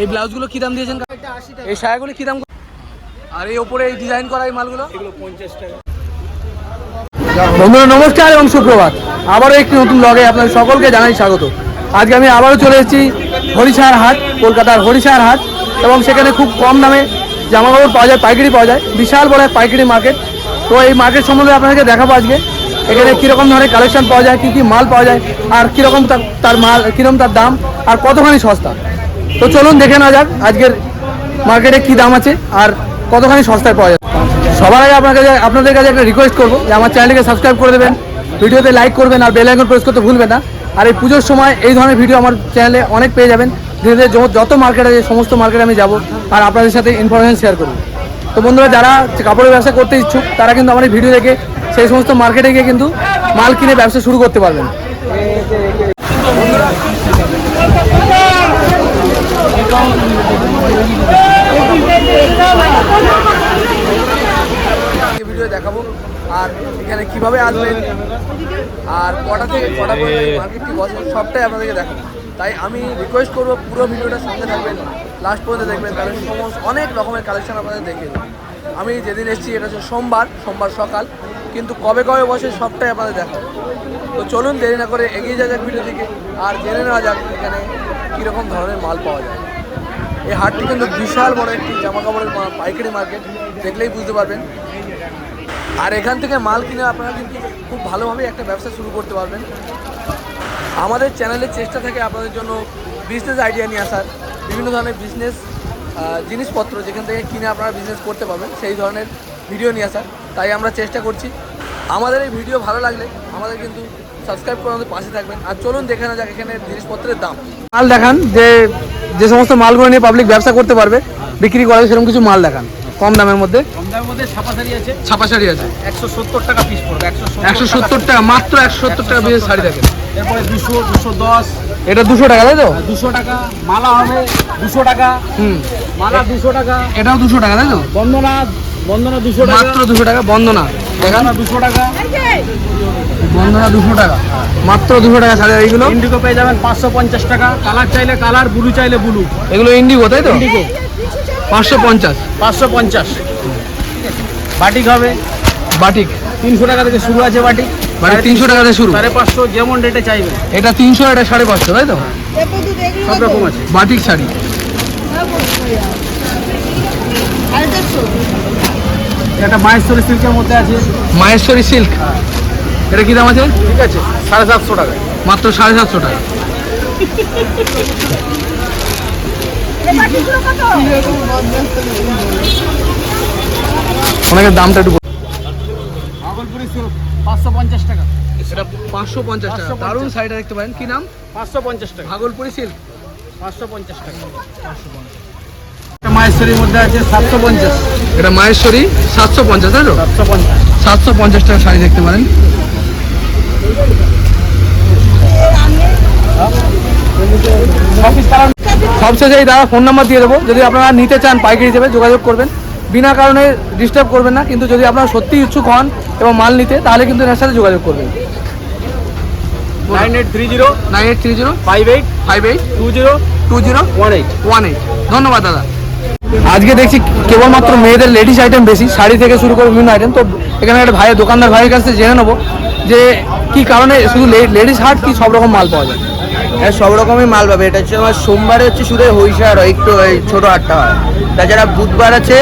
এই ব্লাউজগুলো কি দাম দিয়েছেন? এই শাড়িগুলো কি দাম আর এই ওপরে এই ডিজাইন করা এই মালগুলো? বন্ধুরা, নমস্কার এবং সুপ্রভাত। আবারও একটি নতুন ব্লগে আপনাদের সকলকে জানাই স্বাগত। আজকে আমি আবারও চলে এসেছি হরিশার হাট, কলকাতার হরিশার হাট, এবং সেখানে খুব কম দামে জামা কাপড় পাওয়া যায়, পাইকারি পাওয়া যায়। বিশাল বড় এক পাইকারি মার্কেট তো এই মার্কেট সম্বন্ধে আপনাদেরকে দেখাবো আজকে। এখানে কীরকম ধরনের কালেকশন পাওয়া যায়, কী কী মাল পাওয়া যায়, আর কীরকম তার মাল, কীরকম তার দাম, আর কতখানি সস্তা? তো চলুন দেখে নেওয়া যাক আজকের মার্কেটে কী দাম আছে, আর কতখানি সস্তায় পাওয়া যায়। সবার আগে আপনার কাছে আপনাদের কাছে একটা রিকোয়েস্ট করব যে আমার চ্যানেলকে সাবস্ক্রাইব করে দেবেন, ভিডিওতে লাইক করবেন, আর বেল আইকন প্রেস করতে ভুলবেন না। আর এই পুজোর সময় এই ধরনের ভিডিও আমার চ্যানেলে অনেক পেয়ে যাবেন। ধীরে ধীরে যত- যত মার্কেট আছে, সমস্ত মার্কেটে আমি যাব, আর আপনাদের সাথে ইনফরমেশন শেয়ার করব। তো বন্ধুরা, যারা কাপড়ের ব্যবসা করতে ইচ্ছুক, তারা কিন্তু আমার এই ভিডিও দেখে সেই সমস্ত মার্কেটে গিয়ে কিন্তু মাল কিনে ব্যবসা শুরু করতে পারবেন। ভিডিও দেখাবো আর এখানে কীভাবে আসবেন আর কটা থেকে কটা পর্যন্ত সবটাই আপনাদেরকে দেখাবো। তাই আমি রিকোয়েস্ট করব পুরো ভিডিওটার সঙ্গে থাকবেন লাস্ট পর্যন্ত দেখবেন, তাহলে সমস্ত অনেক রকমের কালেকশন আপনাদের দেখে আমি যেদিন এসেছি, এটা হচ্ছে সোমবার সোমবার সকাল। কিন্তু কবে কবে বসে সবটাই আপনাদের দেখাবো। তো চলুন দেরি না করে এগিয়ে যাওয়া যাক ভিডিও দিকে আর জেনে নেওয়া যাক এখানে কীরকম ধরনের মাল পাওয়া যায়। এই হাটটি কিন্তু বিশাল বড় একটি জামা কাপড়ের পাইকারি মার্কেট, দেখলেই বুঝতে পারবেন। আর এখান থেকে মাল কিনে আপনারা কিন্তু খুব ভালোভাবে একটা ব্যবসা শুরু করতে পারবেন। আমাদের চ্যানেলের চেষ্টা থাকে আপনাদের জন্য বিজনেস আইডিয়া নিয়ে আসার, বিভিন্ন ধরনের বিজনেস জিনিসপত্র যেখান থেকে কিনে আপনারা বিজনেস করতে পারবেন, সেই ধরনের ভিডিও নিয়ে আসার। তাই আমরা চেষ্টা করছি। আমাদের এই ভিডিও ভালো লাগলে আমাদের কিন্তু সাবস্ক্রাইব করে আমাদের পাশে থাকবেন। আর চলুন দেখে না যাক এখানে জিনিসপত্রের দাম। মাল দেখান যে যে সমস্ত মালগুলো নিয়ে পাবলিক ব্যবসা করতে পারবে বিক্রি করে সেরকম কিছু মাল দেখান কম দামের মধ্যে। কম দামের মধ্যে ছাপা শাড়ি আছে। ছাপা শাড়ি আছে। একশো সত্তর টাকা পিস পড়বে একশো একশো সত্তর টাকা মাত্র একশো সত্তর টাকা পিসের শাড়ি দেখেন। এরপরে দুশো দুশো দশ। এটা দুশো টাকা তাই তো? দুশো টাকা মালা হবে দুশো টাকা। হুম। মালা দুশো টাকা। এটাও দুশো টাকা তাই তো? বন্দনা বন্দনা দুশো টাকা। মাত্র দুশো টাকা বন্দনা। দেখান দুশো টাকা। বন্দনা দুশো টাকা। মাত্র দুশো টাকা শাড়ি এইগুলো? ইন্ডিগো পেয়ে যাবেন পাঁচশো পঞ্চাশ টাকা। কালার চাইলে কালার ব্লু চাইলে ব্লু। এগুলো ইন্ডিগো তাই তো? ইন্ডিগো। পাঁচশো পঞ্চাশ। পাঁচশো পঞ্চাশ। বাটিক হবে। বাটিক। তিনশো টাকা থেকে শুরু আছে বাটিক। মানে তিনশো টাকা থেকে শুরু। সাড়ে পাঁচশো যেমন রেটে চাইবেন। এটা তিনশো এটা সাড়ে পাঁচশো তাই তো? সব রকম আছে। বাটিক শাড়ি। একটা মায়েশ্বরী সিল্কের মধ্যে আছে। মাহেশ্বরী সিল্ক? এটা কি দাম আছে? ঠিক আছে সাড়ে সাতশো টাকা। মাত্র সাড়ে সাতশো টাকা। অনেকের দামটা একটু। ভাগলপুরি সিল্ক পাঁচশো পঞ্চাশ টাকা। এটা পাঁচশো পঞ্চাশ টাকা। 550 দারুণ শাড়িটা দেখতে পারেন কি নাম? পাঁচশো পঞ্চাশ টাকা। ভাগলপুরি সিল্ক? পাঁচশো পঞ্চাশ টাকা। একটা মধ্যে আছে সাতশো পঞ্চাশ। এটা মাহেশ্বরী সাতশো পঞ্চাশ তাই তো? সাতশো পঞ্চাশ। টাকা শাড়ি দেখতে পারেন। সবশেষে এই দাদা ফোন নাম্বার দিয়ে দেবো। যদি আপনারা নিতে চান পাইকারি হিসেবে যোগাযোগ করবেন। বিনা কারণে ডিস্টার্ব করবেন না কিন্তু যদি আপনারা সত্যি ইচ্ছুক হন এবং মাল নিতে তাহলে কিন্তু এনার সাথে যোগাযোগ করবেন। Nine eight three zero nine eight three zero five eight five eight two zero two zero one eight. One eight. ধন্যবাদ দাদা। আজকে দেখছি কেবলমাত্র মেয়েদের লেডিস আইটেম বেশি, শাড়ি থেকে শুরু করে বিভিন্ন আইটেম তো এখানে একটা ভাইয়ের দোকানদার ভাইয়ের কাছ থেকে জেনে নেব যে কি কারণে শুধু লেডিস হাট কি সব রকম মাল পাওয়া যায়? হ্যাঁ সব রকমই মাল পাবে। এটা হচ্ছে আমার সোমবারে হচ্ছে শুধু হইসার হয় একটু এই ছোট হাটটা হয়। তাছাড়া বুধবার আছে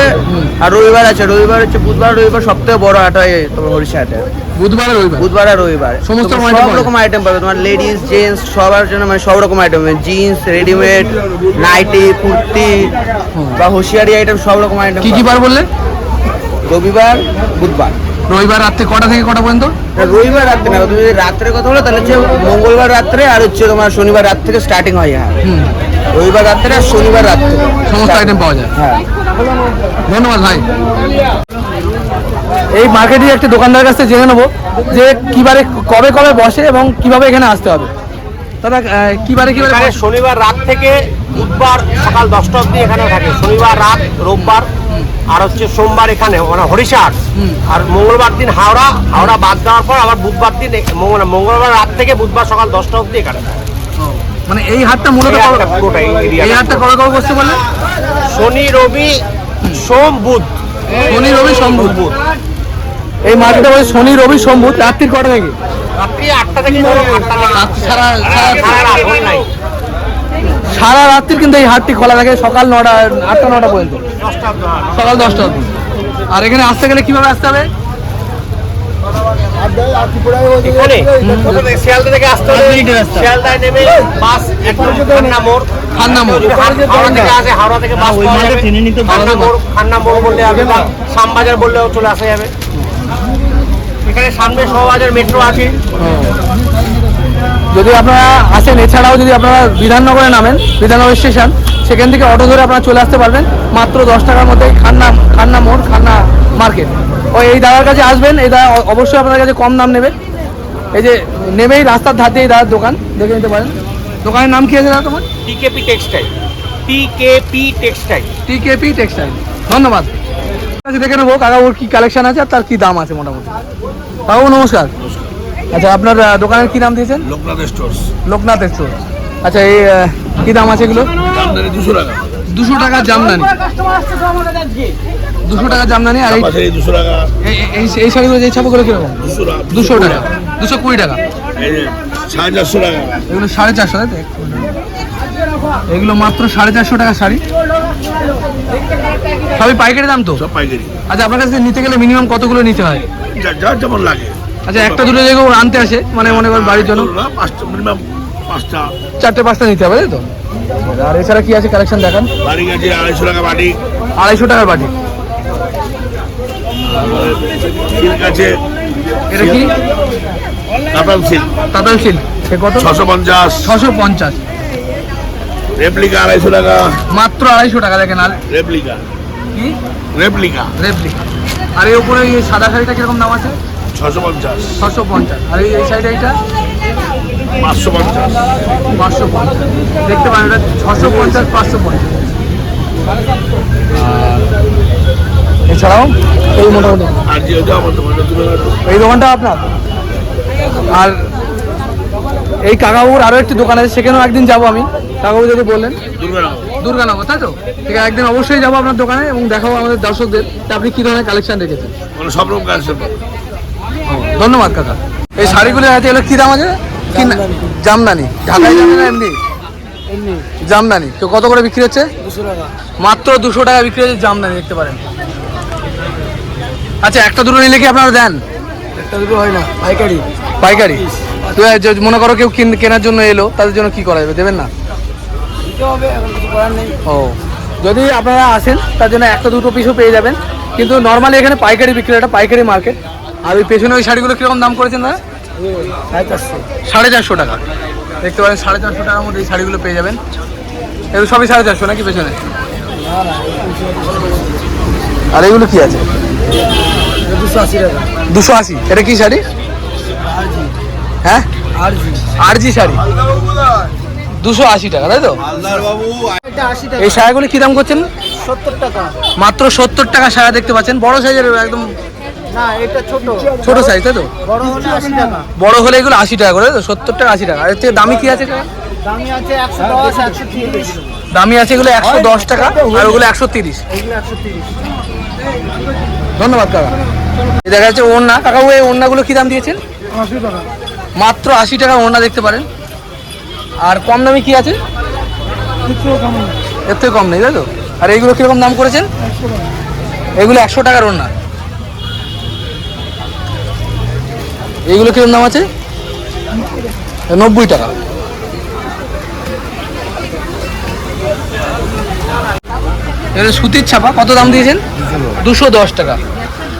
আর রবিবার আছে। রবিবার হচ্ছে বুধবার রবিবার সব থেকে বড় হাট হয় তোমার হরিষা হাটে বুধবার আর রবিবার? বুধবার আর রবিবার। সমস্ত সব রকম আইটেম পাবে। তোমার লেডিস জেন্টস সবার জন্য মানে সব রকম item jeans readymade nightie kurti বা হুঁশিয়ারি আইটেম সব রকম আইটেম কি কি বার বললে? রবিবার বুধবার। রবিবার রাত্রে কটা থেকে কটা পর্যন্ত? রবিবার রাত্রে না তুমি যদি রাত্রের কথা বলো তাহলে হচ্ছে মঙ্গলবার রাত্রে আর হচ্ছে তোমার শনিবার রাত থেকে স্টার্টিং হয় হ্যাঁ। রবিবার রাত্রে আর শনিবার রাত্রে সমস্ত আইটেম পাওয়া যায়। হ্যাঁ। ধন্যবাদ ভাই। এই মার্কেটে একটা দোকানদার কাছ থেকে জেনে নেব যে কিবারে কবে কবে বসে এবং কীভাবে এখানে আসতে হবে। দাদা কিবারে কিবারে শনিবার রাত থেকে বুধবার সকাল দশটা অবধি এখানে থাকে। শনিবার রাত রোববার আর হচ্ছে সোমবার এখানে মানে হরিশার আর মঙ্গলবার দিন হাওড়া হাওড়া বাদ দেওয়ার পর আবার বুধবার দিন মঙ্গলবার রাত থেকে বুধবার সকাল দশটা অবধি এখানে। মানে এই হাটটা মূলত এই হাটটা হাটটা কবে কবে বসতে বললে? শনি রবি সোম বুধ। শনি রবি সম্ভুত এই মার্কেটে বলে শনি রবি সম্ভুত রাত্রির কটা থেকে? রাত্রি আটটা থেকে আটটা থেকে। সারা সারা রাত নাই। সারা রাত্রির কিন্তু এই হাটটি খোলা থাকে সকাল নটা আটটা নটা পর্যন্ত। দশটা সকাল দশটা অবধি। আর এখানে আসতে গেলে কীভাবে আসতে হবে? শ্যামবাজার বললেও চলে আসা যাবে। এখানে সামনে শোভাবাজার মেট্রো আছে। যদি আপনারা আসেন এছাড়াও যদি আপনারা বিধাননগরে নামেন বিধাননগর স্টেশন সেখান থেকে অটো ধরে আপনারা চলে আসতে পারবেন মাত্র দশ টাকার মধ্যে খান্না খান্না মোড় খান্না মার্কেট। ওই এই দাদার কাছে আসবেন এই দাদা অবশ্যই আপনার কাছে কম দাম নেবে। এই যে নেমেই রাস্তার ধার দিয়ে দাদার দোকান দেখে নিতে পারেন। দোকানের নাম কি আছে দাদা তোমার? TKP textile TKP textile TKP textile ধন্যবাদ। দেখে নেব কাকা ওর কি কালেকশন আছে আর তার কি দাম আছে মোটামুটি। কাকু নমস্কার। আচ্ছা আপনার দোকানের কি নাম দিয়েছেন? লোকনাথ স্টোর লোকনাথ স্টোর আচ্ছা এই কি দাম আছে এগুলো? দুশো টাকা। দুশো টাকা জামদানি। দুশো টাকা জামদানি আর এই পাশে দুশো টাকা। এই- শাড়িগুলো যে ছাপাগুলো কীরকম? দুশো টাকা। দুশো টাকা। দুশো কুড়ি টাকা। সাড়ে চারশো টাকা। এগুলো সাড়ে চারশো তাই এগুলো মাত্র সাড়ে চারশো টাকা শাড়ি। সবই পাইকারি দাম তো? সব পাইকারি। আচ্ছা আপনার কাছে নিতে গেলে মিনিমাম কতগুলো নিতে হয়? যার যেমন লাগে। আচ্ছা একটা দুটো যেগুলো আনতে আসে মানে মনে করেন বাড়ির জন্য। পাঁচটা মিনিমাম পাঁচটা। চারটে পাঁচটা নিতে হবে তাই তো? আর এছাড়া কি আছে কালেকশন দেখান? বাড়ি আড়াইশো টাকা বাড়ি আড়াইশো টাকার বাটি। সিল্ক আছে। এটা কি? কাতান সিল্ক। তাতাল সিল সে কত? ছশো পঞ্চাশ। ছশো পঞ্চাশ। রেপ্লিকা আড়াইশো টাকা। মাত্র আড়াইশো টাকা দেখেন আর রেপ্লিকা। কি? রেপ্লিকা। রেপ্লিকা। আর এই উপরে সাদা শাড়িটা কীরকম দাম আছে? ছশো পঞ্চাশ। ছশো পঞ্চাশ। আর এই এই সাইডে এইটা? পাঁচশো পঞ্চাশ। পাঁচশো পঞ্চাশ। দেখতে পারেন এটা ছশো পঞ্চাশ পাঁচশো পঞ্চাশ। এছাড়াও এই মোটামুটি। এই দোকানটা আপনার? আর এই কাকাবুর আরও একটি দোকান আছে সেখানেও একদিন যাব আমি। কাকাবু যদি বললেন দুর্গানগর। দুর্গানগর তাই তো? ঠিক আছে একদিন অবশ্যই যাব আপনার দোকানে এবং দেখাবো আমাদের দর্শকদের যে আপনি কী ধরনের কালেকশন রেখেছেন। মানে সব রকম কাজ ধন্যবাদ কাকা। এই শাড়িগুলো আছে এগুলো কী দাম আছে? জামদানি। ঢাকায় জামদানি না এমনি? জামদানি। তো কত করে বিক্রি হচ্ছে? মাত্র দুশো টাকা বিক্রি হচ্ছে জামদানি দেখতে পারেন। আচ্ছা একটা দুটো নিলে কি আপনারা দেন? একটা দুটো হয় না পাইকারি। পাইকারি? তো মনে করো কেউ কিন- কেনার জন্য এলো তাদের জন্য কি করা যাবে? দেবেন না? ও। যদি আপনারা আসেন তার জন্য একটা দুটো পিসও পেয়ে যাবেন। কিন্তু নর্মালি এখানে পাইকারি বিক্রি এটা পাইকারি মার্কেট আর ওই পেছনে ওই শাড়িগুলো কীরকম দাম করেছেন দাদা? সাড়ে চারশো টাকা। দেখতে পারেন সাড়ে চারশো টাকার মধ্যে এই শাড়িগুলো পেয়ে যাবেন। এগুলো সবই সাড়ে চারশো নাকি পেছনে? আর এগুলো কি আছে? দুশো আশি দুশো আশি এটা কি শাড়ি? হ্যাঁ? আর জি আরজি শাড়ি। দুশো আশি টাকা তাই তো? এই শাড়িগুলো কি দাম করছেন? সত্তর টাকা। মাত্র সত্তর টাকা শাড়ি দেখতে পাচ্ছেন। বড় সাইজের একদম না এটা ছোট। ছোট সাইজ তাই তো? বড় হলে আশি টাকা। বড় হলে এগুলো আশি টাকা করে তো সত্তর টাকা আশি টাকা। এর থেকে দামি কি আছে দামি আছে দামি এগুলো একশো দশ টাকা আর ওগুলো একশো তিরিশ। এগুলো একশো তিরিশ। ধন্যবাদ কাকা। এই দেখা যাচ্ছে ওড়না। কাকা ওই ওড়নাগুলো কি দাম দিয়েছেন? টাকা। মাত্র আশি টাকা ওড়না দেখতে পারেন। আর কম দামি কি আছে? এর থেকে কম নেই তাই তো? আর এইগুলো কীরকম দাম করেছেন? এগুলো একশো টাকার ওড়না। এইগুলো কীরকম দাম আছে? নব্বই টাকা। সুতির ছাপা, কত দাম দিয়েছেন? দুশো দশ টাকা।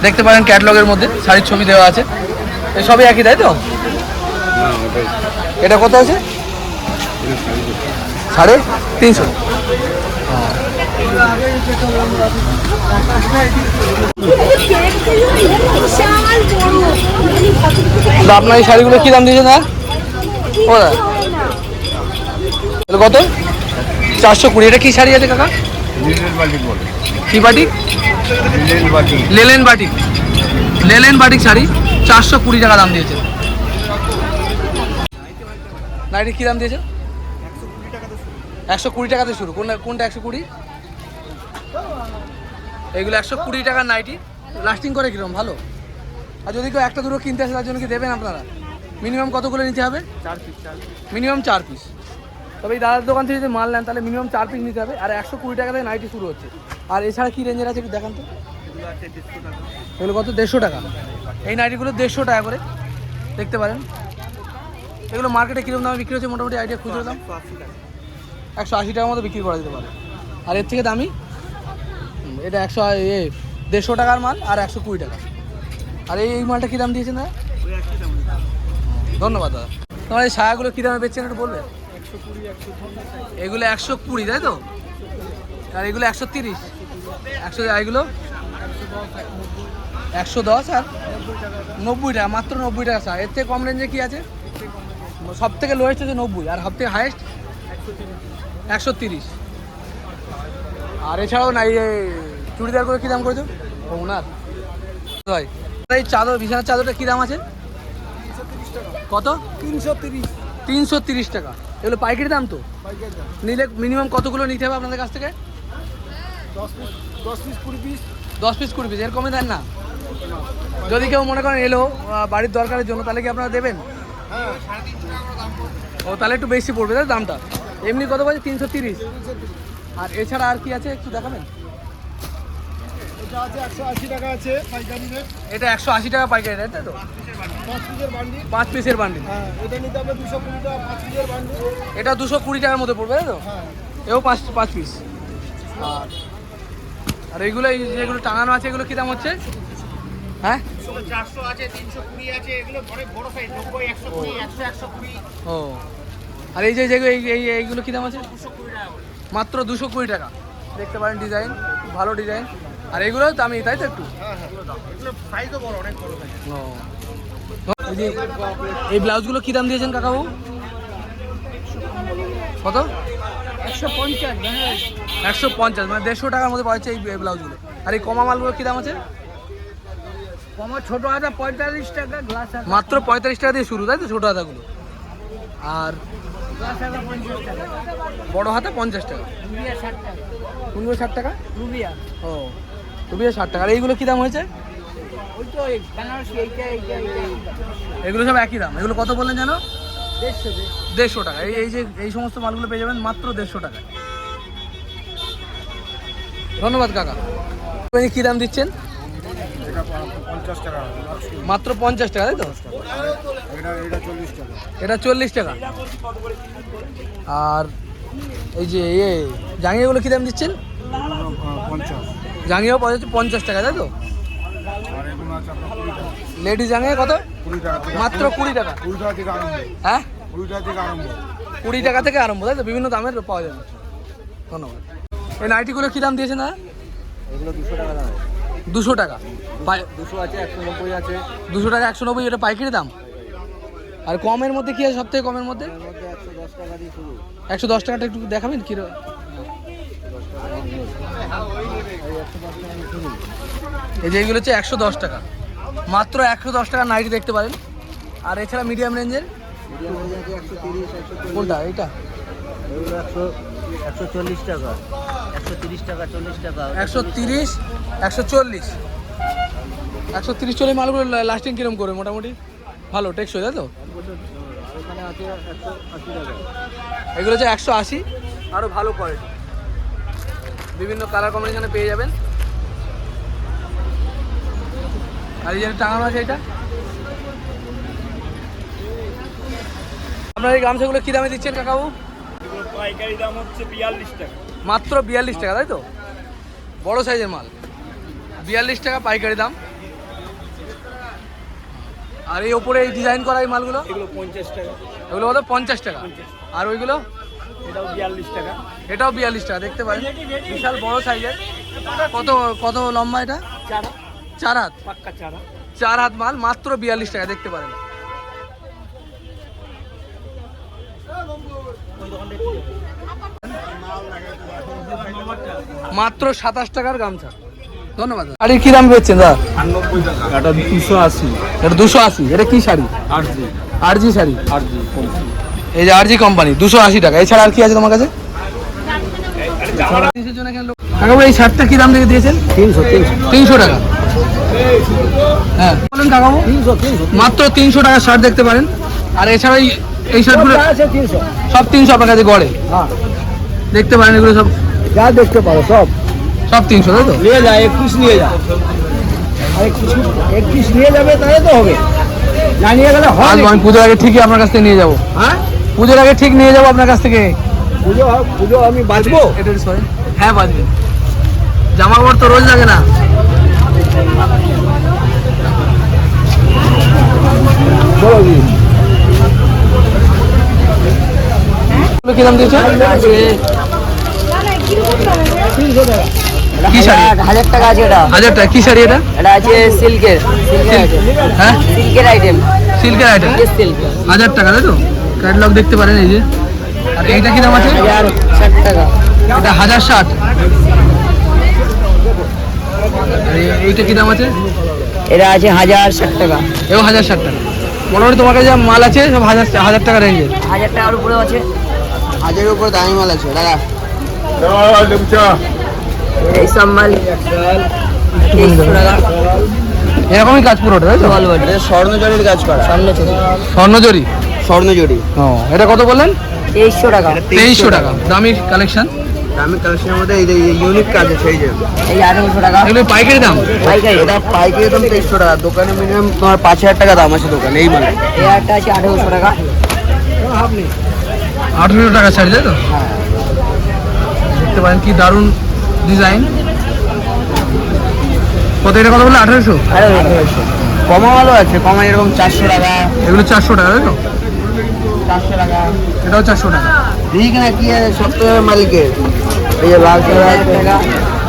দেখতে পারেন ক্যাটলগের মধ্যে, শাড়ির ছবি দেওয়া আছে। সবই একই, তাই তো? এটা কত আছে? সাড়ে তিনশো। আপনার এই শাড়িগুলো কি দাম দিয়েছেন হ্যাঁ ও কত? চারশো কুড়ি। এটা কি শাড়ি আছে কাকা? কি বাটিক লেলেন বাটিক লেলেন বাটিক শাড়ি। চারশো কুড়ি টাকা দাম দিয়েছে। নাইটি কি দাম দিয়েছে? একশো কুড়ি টাকাতে শুরু। কোনটা কোনটা একশো কুড়ি? এগুলো একশো কুড়ি টাকার নাইটি। লাস্টিং করে কীরকম? ভালো? আর যদি কেউ একটা দুটো কিনতে আসে তার জন্য কি দেবেন আপনারা? মিনিমাম কতগুলো নিতে হবে? চার পিস মিনিমাম চার পিস তবে এই দাদার দোকান থেকে যদি মাল নেন তাহলে মিনিমাম চার পিস নিতে হবে। আর একশো কুড়ি টাকা থেকে নাইটি শুরু হচ্ছে। আর এছাড়া কী রেঞ্জের আছে একটু দেখান তো। এগুলো কত? দেড়শো টাকা। এই নাইটিগুলো দেড়শো টাকা করে। দেখতে পারেন। এগুলো মার্কেটে কীরকম দামে বিক্রি হচ্ছে মোটামুটি আইডিয়া খুচরো দাম একশো আশি টাকার মতো বিক্রি করা যেতে পারে। আর এর থেকে দামি? এটা একশো এ দেড়শো টাকার মাল আর একশো কুড়ি টাকা। আর এই মালটা কী দাম দিয়েছেন দাদা? ধন্যবাদ দাদা। তোমার এই ছায়াগুলো কী দামে বেচছেন একটু বলবে? এগুলো একশো কুড়ি, তাই তো? আর এগুলো একশো তিরিশ। একশো এগুলো? একশো দশ আর নব্বই টাকা, মাত্র নব্বই টাকা ছায়া এর থেকে কম রেঞ্জে কী আছে? সব থেকে লোয়েস্ট হচ্ছে নব্বই, আর সব থেকে হায়েস্ট একশো তিরিশ। আর এছাড়াও নাই চুড়িদার করে কী দাম করেছ? ওনার। ভাই এই চাদর, বিছানার চাদরটা কী দাম আছে? কত? তিনশো তিরিশ তিনশো তিরিশ টাকা। এগুলো পাইকারি দাম তো? নিলে মিনিমাম কতগুলো নিতে হবে আপনাদের কাছ থেকে? দশ পিস, কুড়ি পিস এর কমে দেন না? যদি কেউ মনে করেন এলো বাড়ির দরকারের জন্য, তাহলে কি আপনারা দেবেন? ও, তাহলে একটু বেশি পড়বে, তাই দামটা? এমনি কত বলছে তিনশো তিরিশ। আর এছাড়া আর কি আছে? একটু দেখাবেন? এটা আছে একশো আশি টাকা আছে পাইকারি রেট এটা একশো আশি টাকা পাইকারি রেট তাই তো? পাঁচ পিসের বান্ডিল পাঁচ পিসের বান্ডিল হ্যাঁ এটা নিতে হবে দুশো কুড়ি টাকা পাঁচ পিসের বান্ডিল এটা দুশো কুড়ি টাকার মধ্যে পড়বে তাই তো? হ্যাঁ। এও পাঁচ পাঁচ পিস। আর আর এইগুলো এই যেগুলো টাঙানো আছে এগুলো কী দাম হচ্ছে? হ্যাঁ? চারশো আছে তিনশো কুড়ি আছে এগুলো অনেক বড় সাইজ নব্বই একশো কুড়ি একশো একশো কুড়ি। ও। আর এই যে যেগুলো এই এই এইগুলো কী দাম আছে? মাত্র দুশো কুড়ি টাকা। দেখতে পারেন ডিজাইন ভালো ডিজাইন। আর এগুলো দামি তাই তো একটু? সাইজ ও এই ব্লাউজগুলো কী দাম দিয়েছেন কাকাবু? কত? একশো পঞ্চাশ একশো পঞ্চাশ মানে দেড়শো টাকার মধ্যে পাওয়া যাচ্ছে এই ব্লাউজগুলো। আর এই কমা মালগুলো কী দাম আছে? কমা ছোট হাতা পঁয়তাল্লিশ টাকা গ্লাস মাত্র পঁয়তাল্লিশ টাকা দিয়ে শুরু তাই তো ছোটো হাতাগুলো? আর বড় হাতা পঞ্চাশ টাকা? রুবিয়া ষাট টাকা। ষাট টাকা? রুবিয়া। ও। রুবিয়া ষাট টাকা। আর এইগুলো কী দাম হয়েছে? ওই তো এই বেনারসি এইটা এইটা এইটা এইটা। এগুলো সব একই দাম। এগুলো কত বললেন জানো দেড়শো টাকা। এই এই যে এই সমস্ত মালগুলো পেয়ে যাবেন মাত্র দেড়শো টাকা। ধন্যবাদ কাকা। আপনি কী দাম দিচ্ছেন? টাকা। মাত্র পঞ্চাশ টাকা তাই তো? এটা চল্লিশ টাকা। এটা চল্লিশ টাকা। আর এই যে ইয়ে জাঙ্গিয়াগুলো কী দাম দিচ্ছেন? পঞ্চাশ। জাঙ্গিয়াও পাওয়া যাচ্ছে পঞ্চাশ টাকা তাই তো? লেডিস জাঙ্গিয়া কত? মাত্র কুড়ি টাকা। থেকে হ্যাঁ? কুড়ি টাকা থেকে আরম্ভ তাই তো? বিভিন্ন দামের পাওয়া যাবে। ধন্যবাদ। এই নাইটিগুলো কী দাম দিয়েছে না এগুলো দুশো টাকা দাম। দুশো টাকা। দুশো আছে একশো নব্বই আছে। দুশো টাকা একশো নব্বই এটা পাইকারি দাম? আর কমের মধ্যে কি আছে সব থেকে কমের মধ্যে? একশো দশ একশো টাকাটা একটু দেখাবেন কি এই যে এইগুলো হচ্ছে একশো দশ টাকা। মাত্র একশো দশ টাকা নাইটি দেখতে পারেন। আর এছাড়া মিডিয়াম রেঞ্জের কোনটা? এইটা? একশো চল্লিশ টাকা একশো তিরিশ টাকা একশো তিরিশ একশো চল্লিশ। একশো তিরিশ চল্লিশ মালগুলো লাস্টিং কিরম করে? মোটামুটি ভালো, টেকসই, তাই তো? এগুলো হচ্ছে একশো আশি। আরও ভালো কোয়ালিটি বিভিন্ন কালার কম্বিনেশনে পেয়ে যাবেন। আর এই যে টাঙানো আছে এটা। আপনার এই গামছাগুলো কী দামে দিচ্ছেন কাকাবু? পাইকারি দাম হচ্ছে বিয়াল্লিশ টাকা। মাত্র বিয়াল্লিশ টাকা তাই তো? বড় সাইজের মাল। বিয়াল্লিশ টাকা পাইকারি দাম। আর এই ওপরে এই ডিজাইন করা এই মালগুলো? এগুলো পঞ্চাশ টাকা। এগুলো হলো পঞ্চাশ টাকা। আর ওইগুলো? এটাও বিয়াল্লিশ টাকা। এটাও বিয়াল্লিশ টাকা দেখতে পারেন। বিশাল বড় সাইজের। কত কত লম্বা এটা? চারা চার হাত? পাক্কা চারা চার হাত মাল মাত্র বিয়াল্লিশ টাকা দেখতে পারেন। মাত্র সাতাশ টাকার গামছা। ধন্যবাদ। শাড়ির কি দাম পেয়েছেন দাদা? এটা দুশো আশি। এটা দুশো আশি এটা কি শাড়ি? আট জি। আরজি শাড়ি? আট জি এই যে আরজি কোম্পানি দুশো আশি টাকা। এছাড়া আর কি আছে তোমার কাছে? কাকাবু এই শার্টটা কি দাম থেকে দিয়েছেন? তিনশো টাকা। হ্যাঁ। বলেন কাকাবু মাত্র তিনশো টাকার শার্ট দেখতে পারেন। আর এছাড়া এই- শার্টগুলো সব তিনশো। আপনার কাছে গড়ে? হ্যাঁ। দেখতে পারেন এগুলো সব। যা দেখতে পারো সব। সব তিনশো তাই তো? নিয়ে যা নিয়ে যা। নিয়ে যাবে তাহলে তো হবে। না নিয়ে গেলে হয় আমি পুজোর আগে ঠিকই আপনার কাছ থেকে নিয়ে যাব। হ্যাঁ? পুজোর আগে ঠিক নিয়ে যাব আপনার কাছ থেকে। পুজো পুজো আমি বাঁচবো হ্যাঁ বাজবে। জামা কাপড় তো রোজ লাগে না। বলো কি? দিয়েছে? শাড়ি? হাজার টাকা আছে এটা। হাজার টাকা। কি শাড়ি এটা? এটা আছে সিল্কের সিল্কের হ্যাঁ? সিল্কের আইটেম সিল্কের আইটেম সিল্ক হাজার টাকা তাই তো? ক্যাটলগ দেখতে পারেন এই যে। আর এইটা কি দাম আছে? হাজার ষাট। টাকা এটা হাজার ষাট এইটা কি দাম আছে? এটা আছে হাজার ষাট টাকা। এও হাজার ষাট টাকা। মোটামুটি তোমার কাছে যা মাল আছে সব হাজার হাজার টাকা রেঞ্জের হাজার টাকার উপরে আছে। হাজারের উপরে দামি মাল আছে দাদা। এইসব মাল। তেইশশো এরকমই কাজ পুরোটা তাই তো? স্বর্ণজরির কাজ করা। স্বর্ণজরি স্বর্ণজরি স্বর্ণজরি ও এটা কত বললেন? তেইশশো টাকা। তেইশশো টাকা। দামি কালেকশন দামি কালেকশনের মধ্যে এই যে ইউনিক কাজ আছে এই যে। এই আঠারোশো টাকা। এগুলো পাইকারি দাম? পাইকারি। এটা পাইকারি দাম তেইশশো টাকা। দোকানে মিনিমাম তোমার পাঁচ হাজার টাকা দাম আছে দোকানে এই মানে এই একটা আছে আঠারোশো টাকা। আঠেরোশো টাকা শাড়ি তাই তো? দেখতে পারেন কি দারুণ ডিজাইন কত এটা কত বললে আঠেরোশো? আঠারোশো। কমা ভালো আছে কমা এরকম চারশো টাকা। এগুলো চারশো টাকা তাই তো? চারশো টাকা। এটাও চারশো টাকা। দেখি না কি সত্তর মালিকের। এই যে লাল টাকা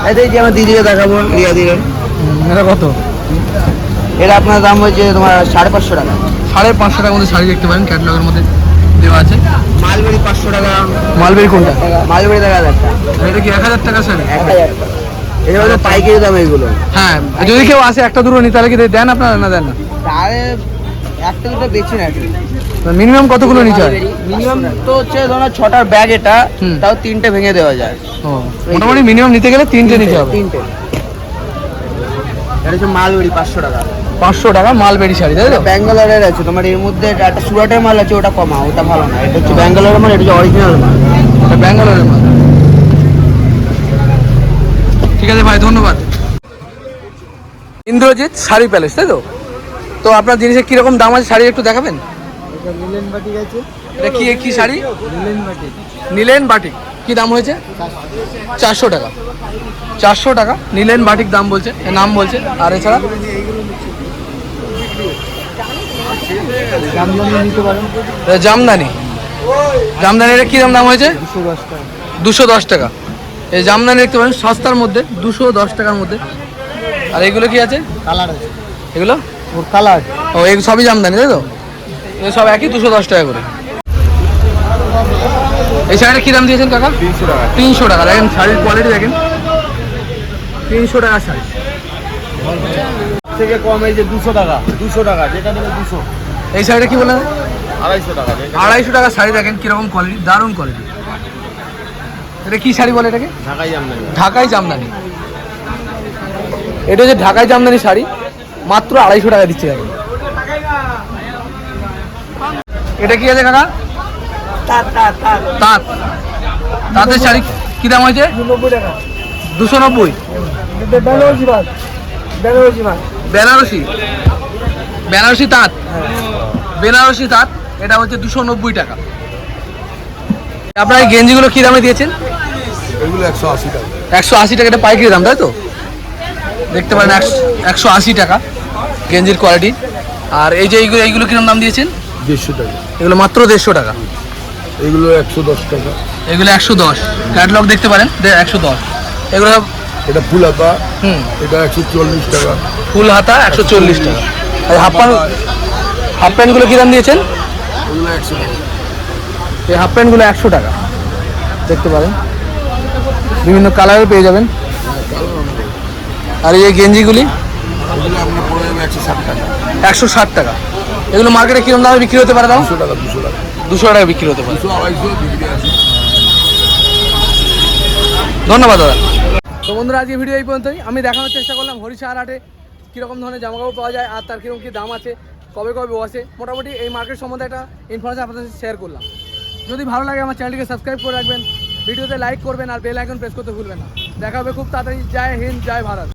এই যে আমার দিদিকে দেখাবো রিয়া দিলেন এটা কত? এটা আপনার দাম হচ্ছে তোমার সাড়ে পাঁচশো টাকা। সাড়ে পাঁচশো টাকার মধ্যে শাড়ি দেখতে পারেন ক্যাটলগের মধ্যে দেওয়া আছে। মালবেরি পাঁচশো টাকা। মালবেরি কোনটা? মালবেরি দেখা যাচ্ছে। এটা কি এক হাজার টাকা শাড়ি? এক হাজার টাকা। এটা হচ্ছে পাইকারি দাম এগুলো। হ্যাঁ যদি কেউ আসে একটা দুটো নিতে তাহলে কি দেন আপনারা না দেন না? তাহলে একটা দুটো না মিনিমাম কতগুলো নিতে হয়? মিনিমাম তো হচ্ছে ধরো ছটার ব্যাগ এটা। তাও তিনটে ভেঙে দেওয়া যায়। ও মোটামুটি মিনিমাম নিতে গেলে তিনটে নিতে হবে। তিনটে। এটা হচ্ছে মালবেরি পাঁচশো টাকা। পাঁচশো টাকা মালবেরি শাড়ি তাই তো? ব্যাঙ্গালোরের আছে তোমার এর মধ্যে একটা সুরাটের মাল আছে ওটা কমা ওটা ভালো না। এটা হচ্ছে ব্যাঙ্গালোরের মাল এটা হচ্ছে অরিজিনাল মাল। এটা ব্যাঙ্গালোরের মাল। ঠিক আছে ভাই ধন্যবাদ। ইন্দ্রজিৎ শাড়ি প্যালেস তাই তো? তো আপনার জিনিসের কীরকম দাম আছে শাড়ি একটু দেখাবেন? এটা কি কি শাড়ি? নীলেন বাটিক। কি দাম হয়েছে? চারশো টাকা। চারশো টাকা। নীলেন বাটিক দাম বলছে নাম বলছে। আর এছাড়া? জামদানি জামদানির কি দাম দাম হয়েছে? দুশো দশ টাকা। এই জামদানি দেখতে পারেন সস্তার মধ্যে দুশো দশ টাকার মধ্যে। আর এগুলো কি আছে? কালার আছে। এগুলো? ওর কালার। ও এগুলো সবই জামদানি তাই তো? সব একই দুশো দশ টাকা করে। এই শাড়িটা কী দাম দিয়েছেন কাকা? তিনশো টাকা। তিনশো টাকা দেখেন। শাড়ির কোয়ালিটি দেখেন। তিনশো টাকা শাড়ি। থেকে কম এই যে দুশো টাকা দুশো টাকা যেটা নেবে দুশো। এই শাড়িটা কি বললেন আড়াইশো টাকা আড়াইশো টাকা শাড়ি দেখেন কীরকম কোয়ালিটি দারুণ কোয়ালিটি এটা কি শাড়ি বলে এটাকে? ঢাকাই জামদানি। ঢাকাই জামদানি। এটা হচ্ছে ঢাকাই জামদানি শাড়ি। মাত্র আড়াইশো টাকা দিচ্ছে দেখেন এটা কি আছে কাকা? তাঁত তাঁতের শাড়ি কি দাম হয়েছে? দুশো নব্বই বেনারসি? বেনারসি তাঁত? বেনারসি তাঁত। এটা হচ্ছে দুশো নব্বই টাকা। আপনার এই গেঞ্জিগুলো কি দামে দিয়েছেন? এগুলো একশো আশি টাকা। একশো আশি টাকা। এটা পাইকারি দাম তাই তো? দেখতে পারেন একশো আশি টাকা গেঞ্জির কোয়ালিটি আর এই যে এইগুলো এইগুলো কীরকম দাম দিয়েছেন? দেড়শো টাকা। এগুলো মাত্র দেড়শো টাকা। এগুলো একশো দশ টাকা। এগুলো একশো দশ। ক্যাটলগ দেখতে পারেন একশো দশ। এগুলো এটা ফুল হাতা। হুম। এটা একশো চল্লিশ টাকা। ফুল হাতা একশো চল্লিশ টাকা। আর হাফ প্যান্ট হাফ প্যান্টগুলো কী দাম দিয়েছেন? এগুলো একশো টাকা। এই হাফ প্যান্টগুলো একশো টাকা। দেখতে পারেন। বিভিন্ন কালারের পেয়ে যাবেন। আর এই যে গেঞ্জিগুলি? একশো ষাট টাকা। একশো ষাট টাকা। এগুলো মার্কেটে কিরম দামে বিক্রি হতে পারে দাম দুশো টাকা দুশো টাকা। দুশো টাকা বিক্রি হতে পারে। বিক্রি আছে। ধন্যবাদ দাদা। তো বন্ধুরা আজকে ভিডিও এই পর্যন্তই। আমি দেখানোর চেষ্টা করলাম হরিশাহার হাটে কীরকম ধরনের জামাকাপড় পাওয়া যায় আর তার কীরকম কী দাম আছে কবে কবে বসে। মোটামুটি এই মার্কেট সম্বন্ধে একটা ইনফরমেশন আপনাদের সাথে শেয়ার করলাম। যদি ভালো লাগে আমার চ্যানেলটিকে সাবস্ক্রাইব করে রাখবেন ভিডিওতে লাইক করবেন আর বেল আইকন প্রেস করতে ভুলবেন না। দেখা হবে খুব তাড়াতাড়ি। জয় হিন্দ জয় ভারত।